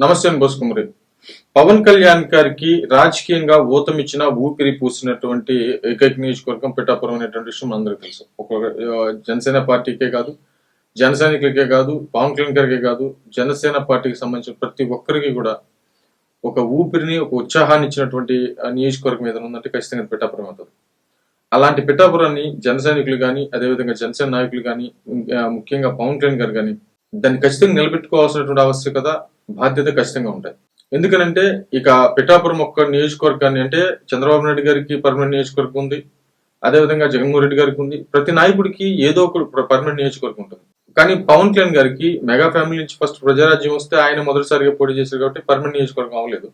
నమస్తే అండి బోసుకుమరి పవన్ కళ్యాణ్ గారికి రాజకీయంగా ఊతమిచ్చిన ఊపిరి పూసినటువంటి ఏకైక నియోజకవర్గం పిఠాపురం అనేటువంటి విషయం అందరికీ తెలుసు. ఒక జనసేన పార్టీకే కాదు జన సైనికులకే కాదు పవన్ కళ్యాణ్ గారికే కాదు జనసేన పార్టీకి సంబంధించిన ప్రతి ఒక్కరికి కూడా ఒక ఊపిరిని ఒక ఉత్సాహాన్ని ఇచ్చినటువంటి నియోజకవర్గం ఏదైనా ఉందంటే ఖచ్చితంగా పిఠాపురం అవుతుంది. అలాంటి పిఠాపురాన్ని జన సైనికులు కానీ అదేవిధంగా జనసేన నాయకులు కానీ ముఖ్యంగా పవన్ కళ్యాణ్ గారు కానీ దాన్ని ఖచ్చితంగా నిలబెట్టుకోవాల్సినటువంటి ఆవశ్యకత బాధ్యత ఖచ్చితంగా ఉంటాయి ఎందుకనంటే ఇక పిఠాపురం ఒక్క నియోజకవర్గాన్ని అంటే చంద్రబాబు నాయుడు గారికి పర్మనెంట్ నియోజకవర్గం ఉంది. అదేవిధంగా జగన్మోహన్ రెడ్డి గారికి ఉంది. ప్రతి నాయకుడికి ఏదో ఒక పర్మనెంట్ నియోజకవర్గం ఉంటుంది. కానీ పవన్ కళ్యాణ్ గారికి మెగా ఫ్యామిలీ నుంచి ఫస్ట్ ప్రజారాజ్యం వస్తే ఆయన మొదటిసారిగా పోటీ చేశారు కాబట్టి పర్మనెంట్ నియోజకవర్గం అవ్వలేదు.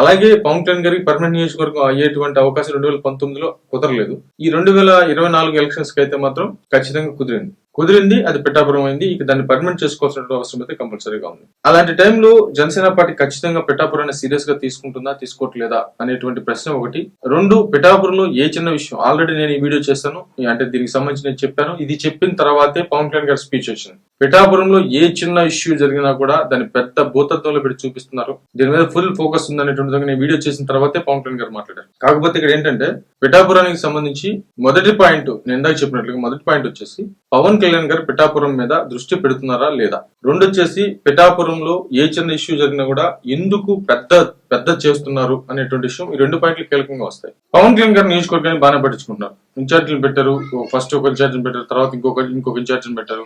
అలాగే పవన్ కళ్యాణ్ గారికి పర్మనెంట్ నియోజకవర్గం అయ్యేటువంటి అవకాశం రెండు వేల పంతొమ్మిదిలో కుదరలేదు. ఈ రెండు వేల ఇరవై నాలుగు ఎలక్షన్స్కి అయితే మాత్రం ఖచ్చితంగా కుదిరింది. కుదిరింది అది పిఠాపురం అయింది. ఇక దాన్ని పర్మనెంట్ చేసుకోవాల్సిన అవసరం అయితే కంపల్సరీగా ఉంది. అలాంటి టైంలో జనసేన పార్టీ ఖచ్చితంగా పిఠాపురాన్ని సీరియస్గా తీసుకుంటుందా తీసుకోవట్లేదా అనేటువంటి ప్రశ్న ఒకటి. రెండు పిఠాపురంలో ఏ చిన్న విషయం? ఆల్రెడీ నేను ఈ వీడియో చేశాను అంటే దీనికి సంబంధించి నేను చెప్పాను. ఇది చెప్పిన తర్వాతే పవన్ కళ్యాణ్ గారి స్పీచ్ వచ్చింది. పిఠాపురంలో ఏ చిన్న ఇష్యూ జరిగినా కూడా దాన్ని పెద్ద భూతత్వంలో పెట్టి చూపిస్తున్నారు. దీని మీద ఫుల్ ఫోకస్ ఉందనేటువంటి నేను వీడియో చేసిన తర్వాతే పవన్ కళ్యాణ్ గారు మాట్లాడారు. కాకపోతే ఇక్కడ ఏంటంటే పిఠాపురానికి సంబంధించి మొదటి పాయింట్ నేను ఇందాక చెప్పినట్లుగా మొదటి పాయింట్ వచ్చేసి పవన్ కళ్యాణ్ గారు పిఠాపురం మీద దృష్టి పెడుతున్నారా లేదా? రెండు వచ్చేసి పిఠాపురంలో ఏ చిన్న ఇష్యూ జరిగినా కూడా ఎందుకు పెద్ద పెద్ద చేస్తున్నారు అనేటువంటి విషయం ఈ రెండు పాయింట్లు కీలకంగా వస్తాయి. పవన్ కళ్యాణ్ గారు నియోజకవర్గాన్ని బాగానే పట్టించుకుంటున్నారు. ఇన్ఛార్జీలు పెట్టారు ఫస్ట్ ఒక ఇన్ఛార్జిని పెట్టారు తర్వాత ఇంకొక ఇంకొక ఇన్ఛార్జిని పెట్టారు.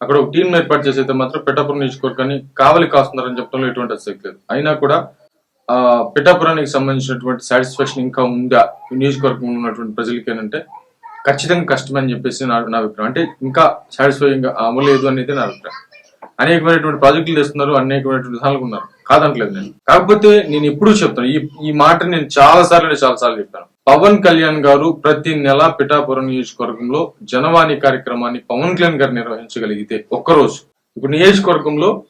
అక్కడ ఒక టీం ఏర్పాటు చేసి అయితే మాత్రం పిఠాపురం నియోజకవర్గాన్ని కావలి కాస్తున్నారని చెప్పడంలో ఎటువంటి అసలు లేదు. అయినా కూడా ఆ పిఠాపురానికి సంబంధించినటువంటి సాటిస్ఫాక్షన్ ఇంకా ఉందా? నియోజకవర్గం నియోజకవర్గంలో ఉన్నటువంటి ప్రజలకి ఏంటంటే ఖచ్చితంగా కష్టం అని చెప్పేసి నా నా అభిప్రాయం. అంటే ఇంకా సాటిస్ఫైయింగ్గా అమలేదు అనేది నా అభిప్రాయం. అనేకమైనటువంటి ప్రాజెక్టులు చేస్తున్నారు అనేకమైనటువంటి విధానాలు ఉన్నారు. కాదంటలేదు నేను. కాకపోతే నేను ఎప్పుడూ చెప్తాను ఈ ఈ మాట నేను చాలా సార్లు చాలా సార్లు చెప్పాను. పవన్ కళ్యాణ్ గారు ప్రతి నెల పిఠాపురం నియోజకవర్గంలో జనవాణి కార్యక్రమాన్ని పవన్ కళ్యాణ్ గారు నిర్వహించగలిగితే ఒక్కరోజు. ఇప్పుడు నియోజకవర్గంలో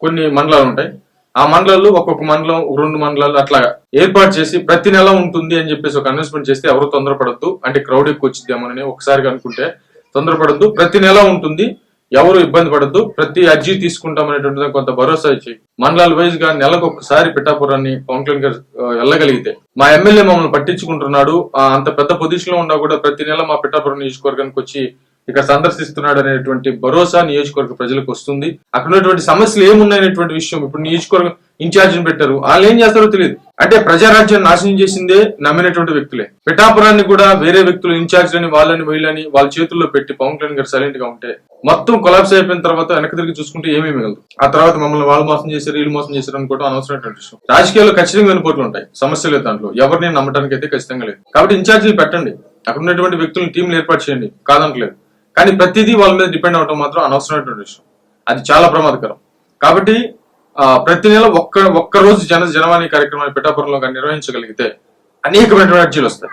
కొన్ని మండలాలు ఉంటాయి. ఆ మండలాలు ఒక్కొక్క మండలం రెండు మండలాలు అట్లా ఏర్పాటు చేసి ప్రతి నెల ఉంటుంది అని చెప్పేసి ఒక అనౌన్స్మెంట్ చేస్తే ఎవరు తొందరపడద్దు. అంటే క్రౌడ్ ఎక్కువ వచ్చిద్దామని ఒకసారి అనుకుంటే తొందరపడద్దు. ప్రతి నెల ఉంటుంది. ఎవరు ఇబ్బంది పడద్దు. ప్రతి అర్జీ తీసుకుంటామనేటువంటి కొంత భరోసా ఇచ్చి మండలాల వైజ్గా నెలకు ఒకసారి పిఠాపురాన్ని పవన్ కళ్యాణ్ గారు వెళ్ళగలిగితే. మా ఎమ్మెల్యే మమ్మల్ని పట్టించుకుంటున్నాడు. ఆ, అంత పెద్ద పొజిషన్లో ఉన్నా కూడా ప్రతి నెల మా పిఠాపురం నియోజకవర్గానికి వచ్చి ఇక్కడ సందర్శిస్తున్నాడు అనేటువంటి భరోసా నియోజకవర్గ ప్రజలకు వస్తుంది. అక్కడ ఉన్నటువంటి సమస్యలు ఏమున్నాయనేటువంటి విషయం ఇప్పుడు నియోజకవర్గం ఇన్ఛార్జిని పెట్టారు. వాళ్ళు ఏం చేస్తారో తెలియదు. అంటే ప్రజారాజ్యాన్ని నాశనం చేసిందే నమ్మినటువంటి వ్యక్తులే. పిఠాపురాన్ని కూడా వేరే వ్యక్తులు ఇన్ఛార్జ్లని వాళ్ళని వీళ్ళని వాళ్ళ చేతుల్లో పెట్టి పవన్ కళ్యాణ్ గారు సైలెంట్గా ఉంటే మొత్తం కొలాప్స్ అయిపోయిన తర్వాత వెనక తిరిగి చూసుకుంటే ఏమీ మిగలదు. ఆ తర్వాత మమ్మల్ని వాళ్ళు మోసం చేశారు వీళ్ళు మోసం చేశారు అనుకోవడం అనవసరమైనటువంటి విషయం. రాజకీయాల్లో ఖచ్చితంగా వెనుపోట్లు ఉంటాయి. సమస్య లేదు దాంట్లో. ఎవరిని నమ్మటానికి అయితే ఖచ్చితంగా లేదు. కాబట్టి ఇన్ఛార్జీలు పెట్టండి. అక్కడ ఉన్నటువంటి వ్యక్తులను టీంలు ఏర్పాటు చేయండి. కాదంటలేదు కానీ ప్రతిదీ వాళ్ళ మీద డిపెండ్ అవడం మాత్రం అనవసరమైనటువంటి విషయం. అది చాలా ప్రమాదకరం. కాబట్టి ప్రతి నెల ఒక్క ఒక్క రోజు జన జనవాణి కార్యక్రమాన్ని పిఠాపురంలో కానీ నిర్వహించగలిగితే అనేకమైన అర్జీలు వస్తాయి.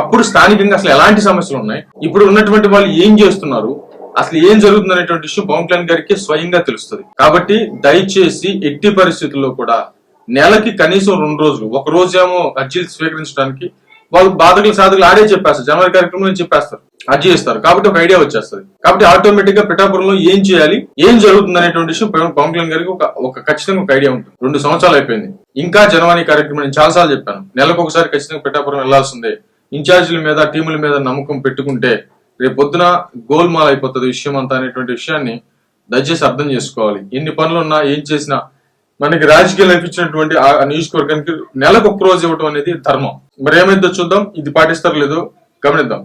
అప్పుడు స్థానికంగా అసలు ఎలాంటి సమస్యలు ఉన్నాయి? ఇప్పుడు ఉన్నటువంటి వాళ్ళు ఏం చేస్తున్నారు? అసలు ఏం జరుగుతుంది అనేటువంటి ఇష్యూ పవన్ కళ్యాణ్ గారికి స్వయంగా తెలుస్తుంది. కాబట్టి దయచేసి ఎట్టి పరిస్థితుల్లో కూడా నెలకి కనీసం రెండు రోజులు ఒక రోజేమో అర్జీలు స్వీకరించడానికి వాళ్ళు బాధకులు సాధకులు ఆడే చెప్పేస్తారు. జనవరి కార్యక్రమంలో చెప్పేస్తారు. అర్జీ చేస్తారు కాబట్టి ఒక ఐడియా వచ్చేస్తుంది. కాబట్టి ఆటోమేటిక్గా పిఠాపురంలో ఏం చేయాలి ఏం జరుగుతుంది అనేటువంటి విషయం పవన్ కళ్యాణ్ గారికి ఒక ఒక ఖచ్చితంగా ఒక ఐడియా ఉంటుంది. రెండు సంవత్సరాలు అయిపోయింది. ఇంకా జనవాణి కార్యక్రమం నేను చాలాసార్లు చెప్పాను. నెలకు ఒకసారి ఖచ్చితంగా పిఠాపురం వెళ్ళాల్సిందే ఇన్ఛార్జీల మీద టీముల మీద నమ్మకం పెట్టుకుంటే రేపు పొద్దున గోల్మాల్ అయిపోతుంది విషయం అంతా అనేటువంటి విషయాన్ని దయచేసి అర్థం చేసుకోవాలి. ఎన్ని పనులు ఉన్నా ఏం చేసినా మనకి రాజకీయాలు అనిపించినటువంటి ఆ నియోజకవర్గానికి నెలకు ఒక్క రోజు ఇవ్వడం అనేది ధర్మం. మరి ఏమైందో చూద్దాం. ఇది పాటిస్తారో లేదో గమనిద్దాం.